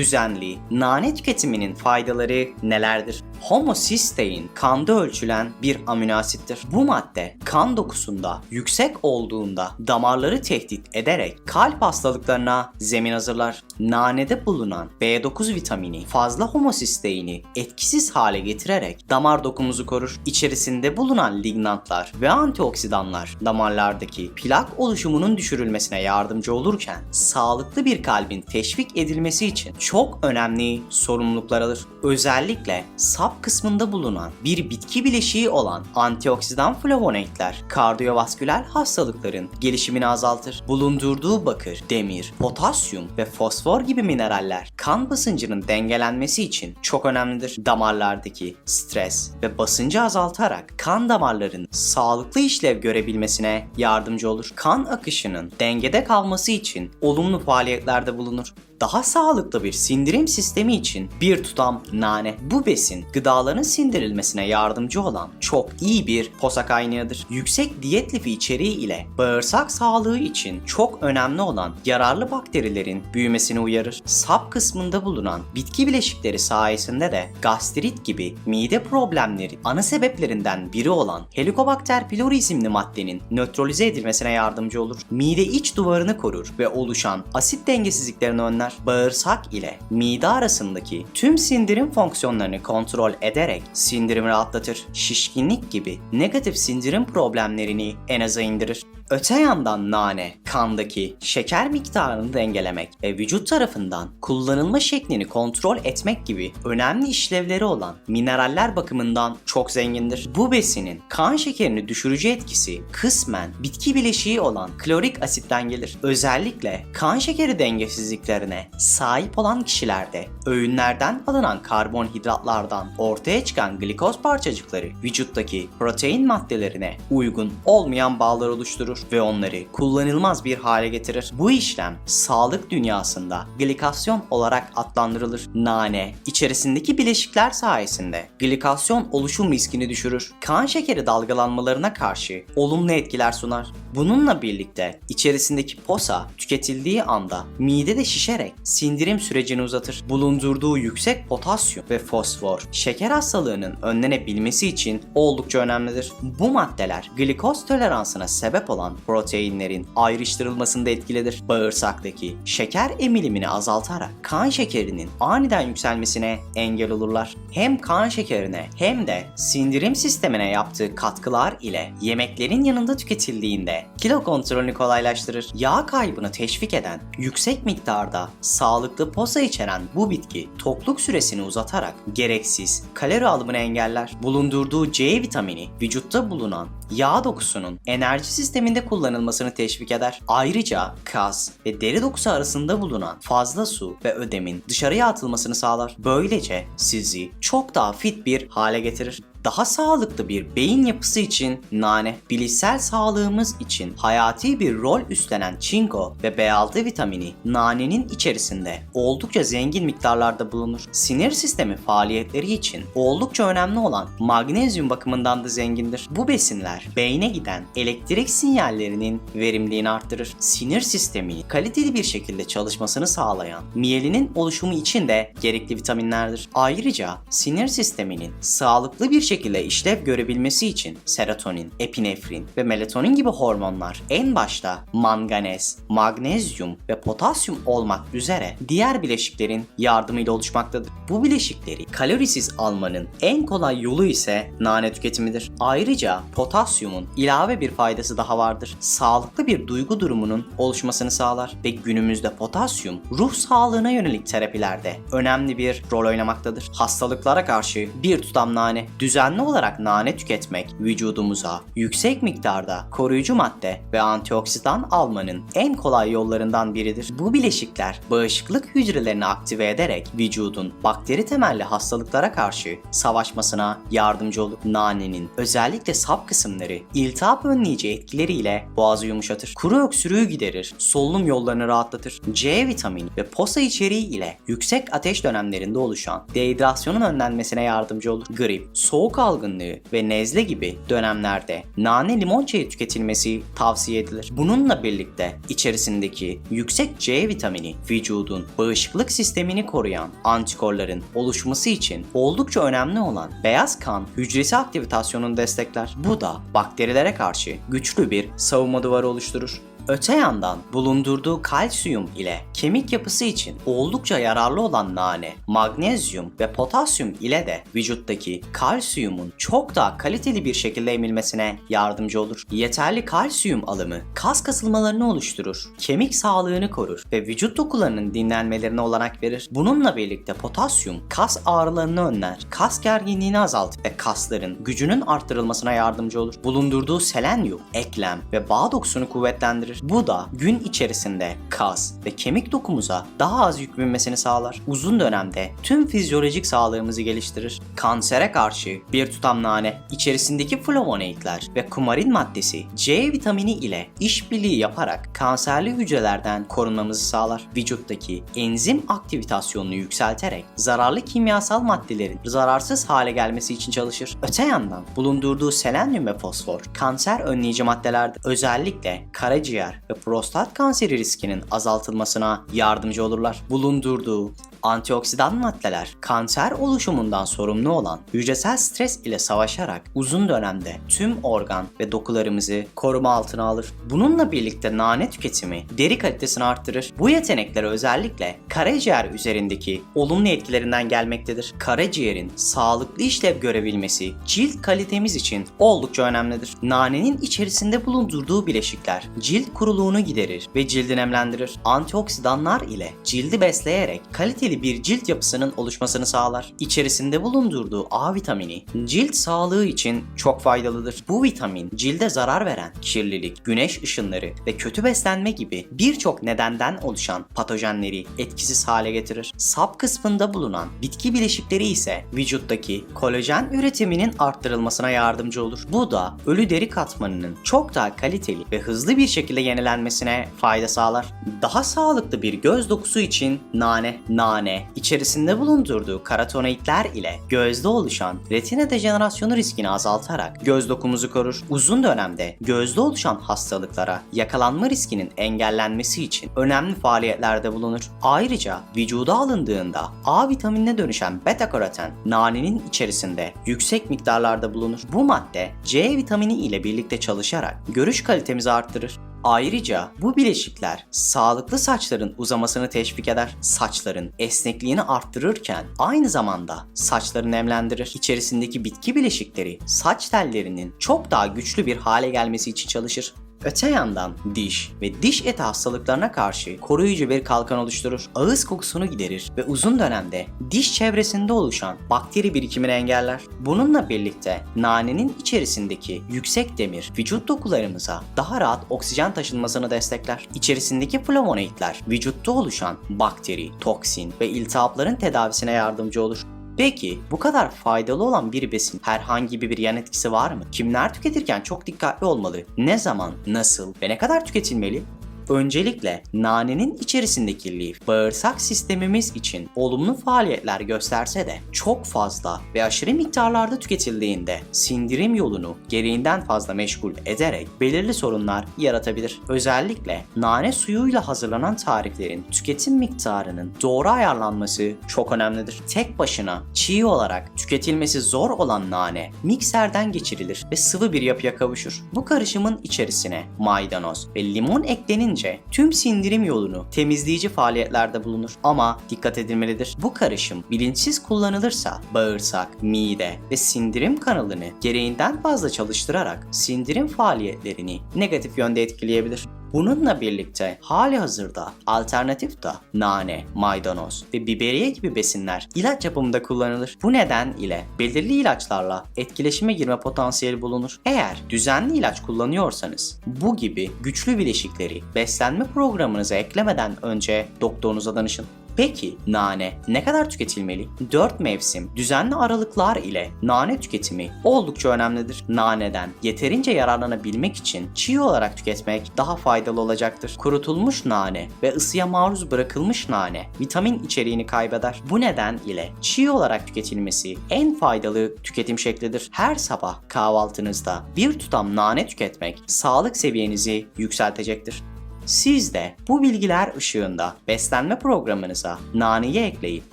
Düzenli nane tüketiminin faydaları nelerdir? Homocystein kanda ölçülen bir amino asittir. Bu madde kan dokusunda yüksek olduğunda damarları tehdit ederek kalp hastalıklarına zemin hazırlar. Nanede bulunan B9 vitamini fazla homocysteini etkisiz hale getirerek damar dokumuzu korur. İçerisinde bulunan lignantlar ve antioksidanlar damarlardaki plak oluşumunun düşürülmesine yardımcı olurken sağlıklı bir kalbin teşvik edilmesi için çok önemli sorumluluklar alır. Özellikle sap kısmında bulunan bir bitki bileşiği olan antioksidan flavonoidler kardiyovasküler hastalıkların gelişimini azaltır. Bulundurduğu bakır, demir, potasyum ve fosfor gibi mineraller kan basıncının dengelenmesi için çok önemlidir. Damarlardaki stres ve basıncı azaltarak kan damarlarının sağlıklı işlev görebilmesine yardımcı olur. Kan akışının dengede kalması için olumlu faaliyetlerde bulunur daha sağlıklı bir sindirim sistemi için bir tutam nane. Bu besin gıdaların sindirilmesine yardımcı olan çok iyi bir posa kaynağıdır. Yüksek diyet lifi içeriği ile bağırsak sağlığı için çok önemli olan yararlı bakterilerin büyümesini uyarır. Sap kısmında bulunan bitki bileşikleri sayesinde de gastrit gibi mide problemleri ana sebeplerinden biri olan Helicobacter pylori isimli maddenin nötralize edilmesine yardımcı olur. Mide iç duvarını korur ve oluşan asit dengesizliklerini önler. Bağırsak ile mide arasındaki tüm sindirim fonksiyonlarını kontrol ederek sindirimi rahatlatır. Şişkinlik gibi negatif sindirim problemlerini en aza indirir. Öte yandan nane, kandaki şeker miktarını dengelemek ve vücut tarafından kullanılma şeklini kontrol etmek gibi önemli işlevleri olan mineraller bakımından çok zengindir. Bu besinin kan şekerini düşürücü etkisi kısmen bitki bileşiği olan klorik asitten gelir. Özellikle kan şekeri dengesizliklerine sahip olan kişilerde öğünlerden alınan karbonhidratlardan ortaya çıkan glikoz parçacıkları vücuttaki protein maddelerine uygun olmayan bağlar oluşturur ve onları kullanılmaz bir hale getirir. Bu işlem sağlık dünyasında glikasyon olarak adlandırılır. Nane içerisindeki bileşikler sayesinde glikasyon oluşum riskini düşürür. Kan şekeri dalgalanmalarına karşı olumlu etkiler sunar. Bununla birlikte içerisindeki posa tüketildiği anda midede şişerek sindirim sürecini uzatır. Bulundurduğu yüksek potasyum ve fosfor şeker hastalığının önlenebilmesi için oldukça önemlidir. Bu maddeler glikoz toleransına sebep olan proteinlerin ayrıştırılmasında etkilidir. Bağırsaktaki şeker emilimini azaltarak kan şekerinin aniden yükselmesine engel olurlar. Hem kan şekerine hem de sindirim sistemine yaptığı katkılar ile yemeklerin yanında tüketildiğinde kilo kontrolünü kolaylaştırır. Yağ kaybını teşvik eden yüksek miktarda sağlıklı posa içeren bu bitki tokluk süresini uzatarak gereksiz kalori alımını engeller. Bulundurduğu C vitamini vücutta bulunan yağ dokusunun enerji sisteminde kullanılmasını teşvik eder. Ayrıca kas ve deri dokusu arasında bulunan fazla su ve ödemin dışarıya atılmasını sağlar. Böylece sizi çok daha fit bir hale getirir. Daha sağlıklı bir beyin yapısı için nane, bilişsel sağlığımız için hayati bir rol üstlenen çinko ve B6 vitamini nanenin içerisinde oldukça zengin miktarlarda bulunur. Sinir sistemi faaliyetleri için oldukça önemli olan magnezyum bakımından da zengindir. Bu besinler beyne giden elektrik sinyallerinin verimliliğini arttırır. Sinir sistemini kaliteli bir şekilde çalışmasını sağlayan miyelinin oluşumu için de gerekli vitaminlerdir. Ayrıca sinir sisteminin sağlıklı bir şekilde işlev görebilmesi için serotonin, epinefrin ve melatonin gibi hormonlar en başta manganez, magnezyum ve potasyum olmak üzere diğer bileşiklerin yardımıyla oluşmaktadır. Bu bileşikleri kalorisiz almanın en kolay yolu ise nane tüketimidir. Ayrıca potasyumun ilave bir faydası daha vardır. Sağlıklı bir duygu durumunun oluşmasını sağlar ve günümüzde potasyum ruh sağlığına yönelik terapilerde önemli bir rol oynamaktadır. Hastalıklara karşı bir tutam nane düzenli olarak nane tüketmek vücudumuza yüksek miktarda koruyucu madde ve antioksidan almanın en kolay yollarından biridir. Bu bileşikler bağışıklık hücrelerini aktive ederek vücudun bakteri temelli hastalıklara karşı savaşmasına yardımcı olur. Nanenin özellikle sap kısımları iltihap önleyici etkileriyle boğazı yumuşatır. Kuru öksürüğü giderir, solunum yollarını rahatlatır. C vitamini ve posa içeriği ile yüksek ateş dönemlerinde oluşan dehidrasyonun önlenmesine yardımcı olur. Grip, soğuk soğuk algınlığı ve nezle gibi dönemlerde nane limon çayı tüketilmesi tavsiye edilir. Bununla birlikte içerisindeki yüksek C vitamini vücudun bağışıklık sistemini koruyan antikorların oluşması için oldukça önemli olan beyaz kan hücresi aktivitasyonunu destekler. Bu da bakterilere karşı güçlü bir savunma duvarı oluşturur. Öte yandan bulundurduğu kalsiyum ile kemik yapısı için oldukça yararlı olan nane, magnezyum ve potasyum ile de vücuttaki kalsiyumun çok daha kaliteli bir şekilde emilmesine yardımcı olur. Yeterli kalsiyum alımı kas kasılmalarını oluşturur, kemik sağlığını korur ve vücut dokularının dinlenmelerine olanak verir. Bununla birlikte potasyum kas ağrılarını önler, kas gerginliğini azaltır ve kasların gücünün arttırılmasına yardımcı olur. Bulundurduğu selenyum, eklem ve bağ dokusunu kuvvetlendirir. Bu da gün içerisinde kas ve kemik dokumuza daha az yük binmesini sağlar. Uzun dönemde tüm fizyolojik sağlığımızı geliştirir. Kansere karşı bir tutam nane içerisindeki flavonoidler ve kumarin maddesi C vitamini ile işbirliği yaparak kanserli hücrelerden korunmamızı sağlar. Vücuttaki enzim aktivitasyonunu yükselterek zararlı kimyasal maddelerin zararsız hale gelmesi için çalışır. Öte yandan bulundurduğu selenyum ve fosfor kanser önleyici maddelerdir. Özellikle karaciğer ve prostat kanseri riskinin azaltılmasına yardımcı olurlar. Bulundurduğu antioksidan maddeler kanser oluşumundan sorumlu olan hücresel stres ile savaşarak uzun dönemde tüm organ ve dokularımızı koruma altına alır. Bununla birlikte nane tüketimi deri kalitesini arttırır. Bu yetenekler özellikle karaciğer üzerindeki olumlu etkilerinden gelmektedir. Karaciğerin sağlıklı işlev görebilmesi cilt kalitemiz için oldukça önemlidir. Nanenin içerisinde bulundurduğu bileşikler cilt kuruluğunu giderir ve cildi nemlendirir. Antioksidanlar ile cildi besleyerek kaliteli bir cilt yapısının oluşmasını sağlar. İçerisinde bulundurduğu A vitamini cilt sağlığı için çok faydalıdır. Bu vitamin cilde zarar veren kirlilik, güneş ışınları ve kötü beslenme gibi birçok nedenden oluşan patojenleri etkisiz hale getirir. Sap kısmında bulunan bitki bileşikleri ise vücuttaki kolajen üretiminin arttırılmasına yardımcı olur. Bu da ölü deri katmanının çok daha kaliteli ve hızlı bir şekilde yenilenmesine fayda sağlar. Daha sağlıklı bir göz dokusu için nane, nane içerisinde bulundurduğu karotenoidler ile gözde oluşan retina dejenerasyonu riskini azaltarak göz dokumuzu korur. Uzun dönemde gözde oluşan hastalıklara yakalanma riskinin engellenmesi için önemli faaliyetlerde bulunur. Ayrıca vücuda alındığında A vitaminine dönüşen beta karoten nanenin içerisinde yüksek miktarlarda bulunur. Bu madde C vitamini ile birlikte çalışarak görüş kalitemizi arttırır. Ayrıca bu bileşikler sağlıklı saçların uzamasını teşvik eder. Saçların esnekliğini arttırırken aynı zamanda saçları nemlendirir. İçerisindeki bitki bileşikleri saç tellerinin çok daha güçlü bir hale gelmesi için çalışır. Öte yandan diş ve diş eti hastalıklarına karşı koruyucu bir kalkan oluşturur. Ağız kokusunu giderir ve uzun dönemde diş çevresinde oluşan bakteri birikimini engeller. Bununla birlikte nanenin içerisindeki yüksek demir vücut dokularımıza daha rahat oksijen taşınmasını destekler. İçerisindeki flavonoidler vücutta oluşan bakteri, toksin ve iltihapların tedavisine yardımcı olur. Peki bu kadar faydalı olan bir besin herhangi bir yan etkisi var mı? Kimler tüketirken çok dikkatli olmalı? Ne zaman, nasıl ve ne kadar tüketilmeli? Öncelikle nanenin içerisindeki lif bağırsak sistemimiz için olumlu faaliyetler gösterse de çok fazla ve aşırı miktarlarda tüketildiğinde sindirim yolunu gereğinden fazla meşgul ederek belirli sorunlar yaratabilir. Özellikle nane suyuyla hazırlanan tariflerin tüketim miktarının doğru ayarlanması çok önemlidir. Tek başına çiğ olarak tüketilmesi zor olan nane mikserden geçirilir ve sıvı bir yapıya kavuşur. Bu karışımın içerisine maydanoz ve limon eklenince tüm sindirim yolunu temizleyici faaliyetlerde bulunur. Ama dikkat edilmelidir. Bu karışım bilinçsiz kullanılırsa bağırsak, mide ve sindirim kanalını gereğinden fazla çalıştırarak sindirim faaliyetlerini negatif yönde etkileyebilir. Bununla birlikte hali hazırda alternatif da nane, maydanoz ve biberiye gibi besinler ilaç yapımında kullanılır. Bu neden ile belirli ilaçlarla etkileşime girme potansiyeli bulunur. Eğer düzenli ilaç kullanıyorsanız bu gibi güçlü bileşikleri beslenme programınıza eklemeden önce doktorunuza danışın. Peki nane ne kadar tüketilmeli? 4 mevsim düzenli aralıklar ile nane tüketimi oldukça önemlidir. Naneden yeterince yararlanabilmek için çiğ olarak tüketmek daha faydalı olacaktır. Kurutulmuş nane ve ısıya maruz bırakılmış nane vitamin içeriğini kaybeder. Bu neden ile çiğ olarak tüketilmesi en faydalı tüketim şeklidir. Her sabah kahvaltınızda bir tutam nane tüketmek sağlık seviyenizi yükseltecektir. Siz de bu bilgiler ışığında beslenme programınıza naneyi ekleyip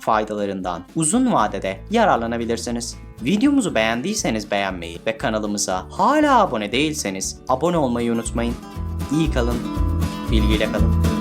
faydalarından uzun vadede yararlanabilirsiniz. Videomuzu beğendiyseniz beğenmeyi ve kanalımıza hala abone değilseniz abone olmayı unutmayın. İyi kalın, bilgiyle kalın.